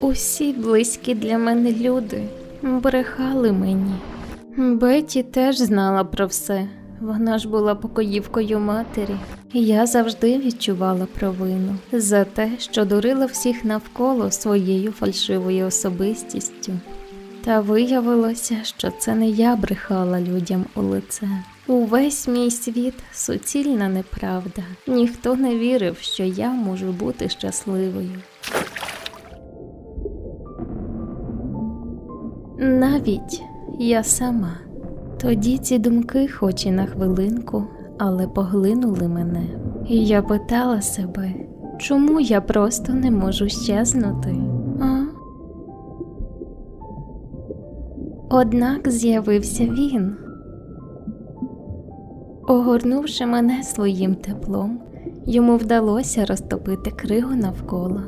Усі близькі для мене люди брехали мені. Беті теж знала про все. Вона ж була покоївкою матері. Я завжди відчувала провину за те, що дурила всіх навколо своєю фальшивою особистістю. Та виявилося, що це не я брехала людям у лице. Увесь мій світ суцільна неправда. Ніхто не вірив, що я можу бути щасливою. Навіть я сама. Тоді ці думки, хоч і на хвилинку, але поглинули мене. І я питала себе, чому я просто не можу щезнути? А? Однак з'явився він. Огорнувши мене своїм теплом, йому вдалося розтопити кригу навколо.